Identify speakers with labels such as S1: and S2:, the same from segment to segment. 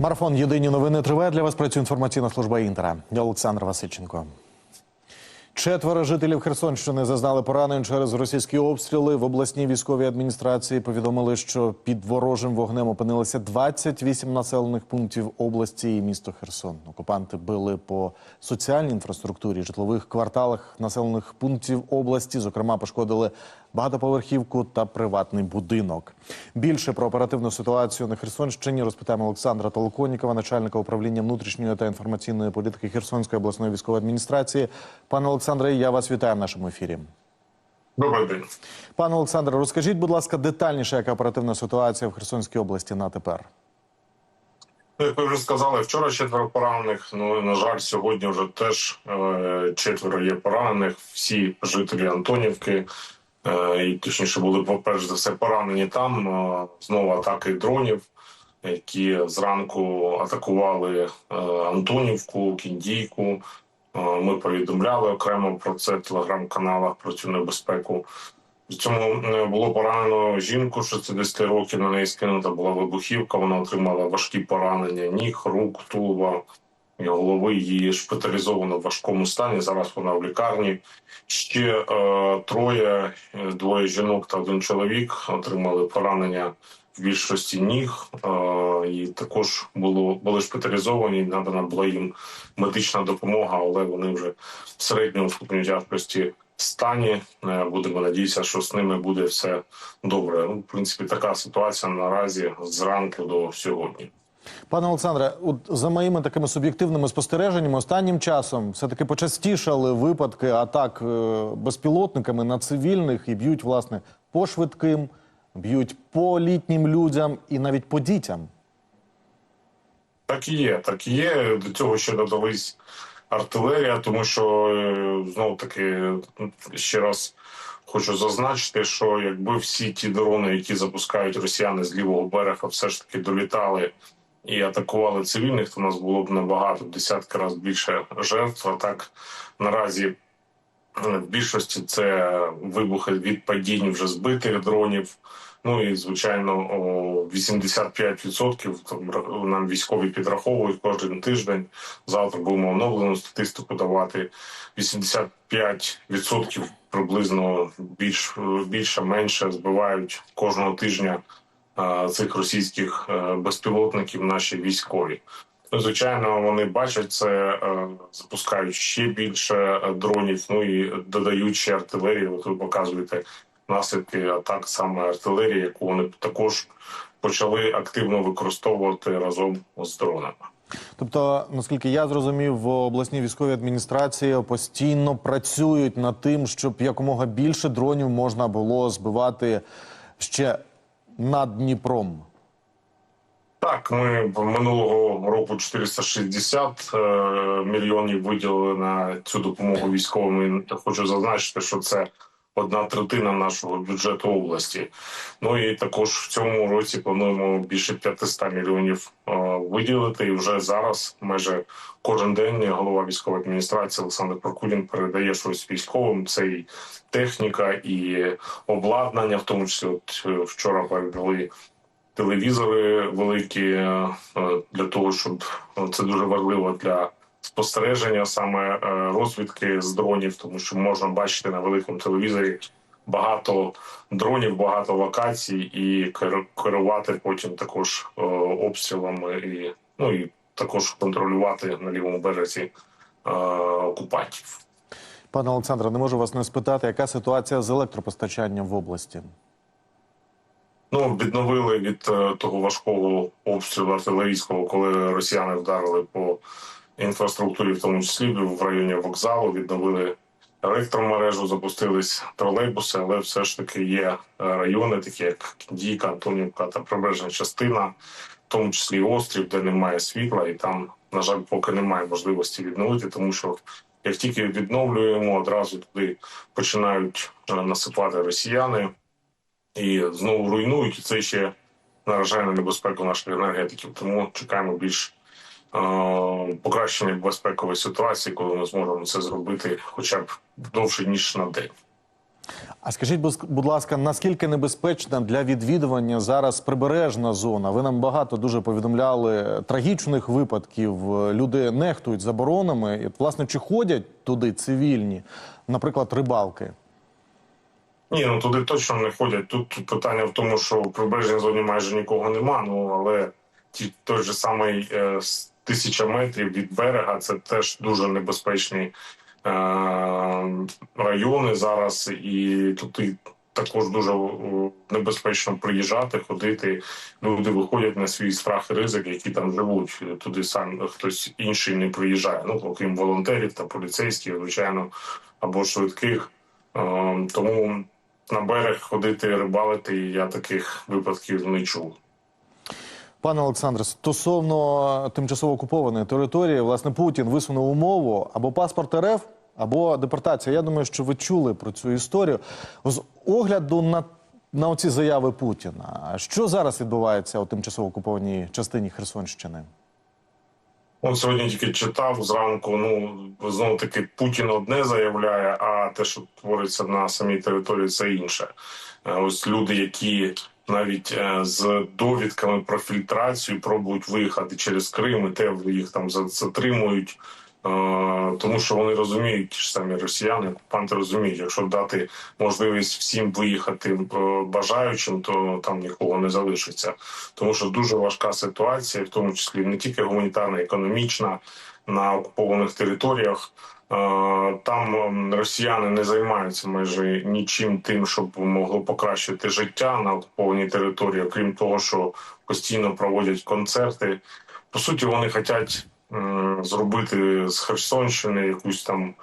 S1: Марафон Єдині новини триває для вас. Працює інформаційна служба інтера. Я Олександр Васильченко. Четверо жителів Херсонщини зазнали поранень через російські обстріли. В обласній військовій адміністрації повідомили, що під ворожим вогнем опинилися 28 населених пунктів області і місто Херсон. Окупанти били по соціальній інфраструктурі, житлових кварталах населених пунктів області. Зокрема, пошкодили багатоповерхівку та приватний будинок. Більше про оперативну ситуацію на Херсонщині розпитаємо Олександра Толоконікова, начальника управління внутрішньої та інформаційної політики Херсонської обласної військової адміністрації. Пане Олександре, я вас вітаю в нашому ефірі.
S2: Добрий день.
S1: Пане Олександре, розкажіть, будь ласка, детальніше, яка оперативна ситуація в Херсонській області на тепер.
S2: Ну, Як ви вже сказали, вчора четверо поранених. Ну на жаль, сьогодні вже теж е, четверо є поранених. Всі жителі Антонівки, е, і точніше були перш за все поранені там. Е, знову атаки дронів, які зранку атакували е, Антонівку, Кіндійку. Е, Ми повідомляли окремо про це в телеграм-каналах про цю небезпеку. В цьому е, було поранено жінку 60 років. На неї скинута була вибухівка. Вона отримала важкі поранення ніг, рук, тулова і голови. Її шпиталізовано в важкому стані. Зараз вона в лікарні. Ще е, троє, е, двоє жінок та один чоловік отримали поранення в більшості ніг. І також було були шпиталізовані. Надана була їм медична допомога, але вони вже в середньому ступені тяжкості стані. Е, Будемо надіятися, що з ними буде все добре. Ну, в принципі, така ситуація наразі зранку до сьогодні.
S1: Пане Олександре, от за моїми такими суб'єктивними спостереженнями, останнім часом все таки почастішали випадки атак е, безпілотниками на цивільних і б'ють власне по швидким, б'ють по літнім людям і навіть по дітям.
S2: Так і є, так і є. До цього ще додались артилерія, тому що знов таки ще раз хочу зазначити, що якби всі ті дрони, які запускають росіяни з лівого берега, все ж таки долітали і атакували цивільних, то у нас було б набагато десятки разів більше жертв. А так наразі е, в більшості це вибухи від падінь вже збитих дронів. Ну і звичайно, о, 85% там нам військові підраховують кожен тиждень. Завтра будемо оновлену статистику давати. 85% приблизно більш більше менше збивають кожного тижня цих російських е, безпілотників. Наші військові. Ну, Звичайно, вони бачать це, е, запускають ще більше е, дронів. Ну і додають ще артилерію. От ви показуєте наслідки атак саме артилерії, яку вони також почали активно використовувати разом з дронами.
S1: Тобто, наскільки я зрозумів, в обласній військовій адміністрації постійно працюють над тим, щоб якомога більше дронів можна було збивати ще над Дніпром.
S2: Так, ми минулого року 460 е, мільйонів виділили на цю допомогу військовим. Хочу зазначити, що це одна третина нашого бюджету області. Ну і також в цьому році плануємо більше 500 мільйонів виділити. І вже зараз майже кожен день голова військової адміністрації Олександр Прокудін передає щось військовим. Це і техніка, і обладнання, в тому числі от е, вчора передали. Телевізори великі е, для того, щоб е, це дуже важливо для спостереження саме е, розвідки з дронів, тому що можна бачити на великому телевізорі багато дронів, багато локацій, і кер- керувати потім також е, обстрілами і ну і також контролювати на лівому березі е, окупантів.
S1: Пане Олександре, не можу вас не спитати, яка ситуація з електропостачанням в області?
S2: Ну, відновили від того важкого обстрілу артилерійського, коли росіяни вдарили по інфраструктурі, в тому числі в районі вокзалу. Відновили електромережу, запустились тролейбуси, але все ж таки є е, райони, такі як Дійка, Антонівка та прибережна частина, в тому числі острів, де немає світла, і там, на жаль, поки немає можливості відновити, тому що як тільки відновлюємо, одразу туди починають е, насипати росіяни і знову руйнують. Це ще наражає на небезпеку наших енергетиків. Тому чекаємо більш покращення безпекової ситуації, коли ми зможемо це зробити, хоча б довше ніж на день.
S1: А скажіть, будь- ласка, наскільки небезпечна для відвідування зараз прибережна зона? Ви нам багато дуже повідомляли трагічних випадків. Люди нехтують заборонами. І, власне, чи ходять туди цивільні, наприклад, рибалки?
S2: Ні, ну туди точно не ходять. Тут питання в тому, що в прибережній зоні майже нікого нема. Ну але ті той же самий е, тисяча метрів від берега це теж дуже небезпечні е, райони зараз, і туди також дуже е, небезпечно приїжджати, ходити. Люди виходять на свій страх і ризик, які там живуть. Туди сам хтось інший не приїжджає. Ну окрім волонтерів та поліцейських, звичайно, або швидких. Е, тому на берег ходити рибалити я таких випадків не чув.
S1: Пане Олександре, стосовно тимчасово окупованої території, власне, Путін висунув умову або паспорт РФ, або депортація. Я думаю, що ви чули про цю історію. З огляду на, на оці заяви Путіна, що зараз відбувається у тимчасово окупованій частині Херсонщини?
S2: От сьогодні тільки читав зранку. Ну знову таки Путін одне заявляє, а те, що твориться на самій території, це інше. Е, Ось люди, які навіть е, з довідками про фільтрацію пробують виїхати через Крим, і те їх там за- затримують. Тому що вони розуміють, ті ж самі росіяни, окупанти розуміють, якщо дати можливість всім виїхати е, бажаючим, то там нікого не залишиться. Тому що дуже важка ситуація, в тому числі не тільки гуманітарна, економічна на окупованих територіях. Е, Там ем, росіяни не займаються майже нічим тим, щоб могло покращити життя на окупованій території, окрім того, що постійно проводять концерти. По суті, вони хочуть зробити з Херсонщини якусь там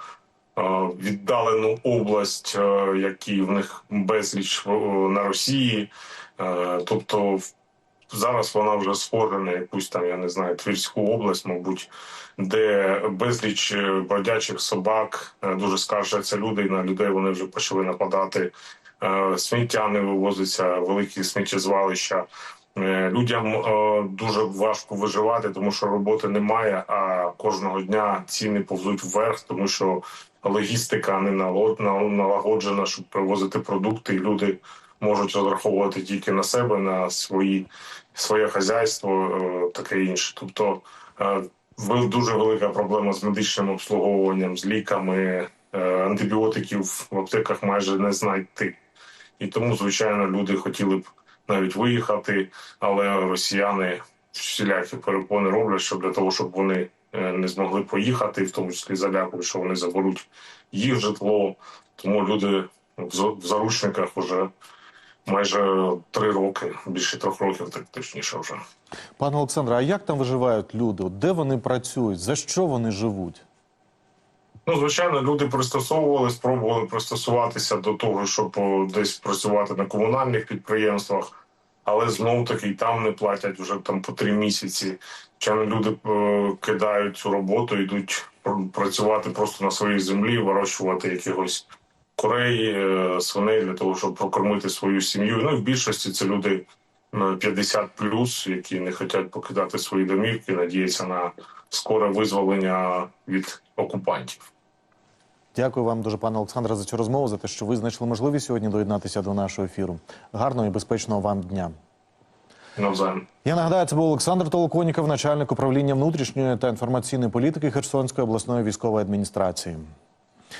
S2: е, віддалену область, е, які в них безліч на Росії. Тобто в- зараз вона вже схожа на якусь там, я не знаю, Тверську область, мабуть, де безліч е, бродячих собак е, дуже скаржаться люди і на людей. Вони вже почали нападати. Е, Сміття не вивозиться, великі сміттєзвалища. Людям дуже важко виживати, тому що роботи немає. А кожного дня ціни повзуть вверх, тому що логістика не налагоджена, щоб привозити продукти, і люди можуть розраховувати тільки на себе, на свої своє хазяйство, е, таке інше. Тобто е, дуже велика проблема з медичним обслуговуванням, з ліками, е, антибіотиків в аптеках майже не знайти. І тому, звичайно, люди хотіли б навіть виїхати, але росіяни всілякі перепони роблять, щоб для того, щоб вони не змогли поїхати, в тому числі залякують, що вони заберуть їх житло. Тому люди в заручниках вже майже три роки, більше трьох років, так точніше вже.
S1: Пане Олександре, а як там виживають люди? Де вони працюють? За що вони живуть?
S2: Ну, звичайно, люди пристосовували, спробували пристосуватися до того, щоб десь працювати на комунальних підприємствах, але знов таки там не платять вже там по три місяці. Звичайно, люди кидають цю роботу, йдуть працювати просто на своїй землі, вирощувати якихось курей, е, свиней для того, щоб прокормити свою сім'ю. Ну і в більшості це люди е, 50 які не хочуть покидати свої домівки, надіються на скоре визволення від окупантів.
S1: Дякую вам дуже, пане Олександре, за цю розмову, за те, що ви знайшли можливість сьогодні доєднатися до нашого ефіру. Гарного і безпечного вам дня.
S2: Навзаєм.
S1: Я нагадаю, це був Олександр Толоконіков, начальник управління внутрішньої та інформаційної політики Херсонської обласної військової адміністрації.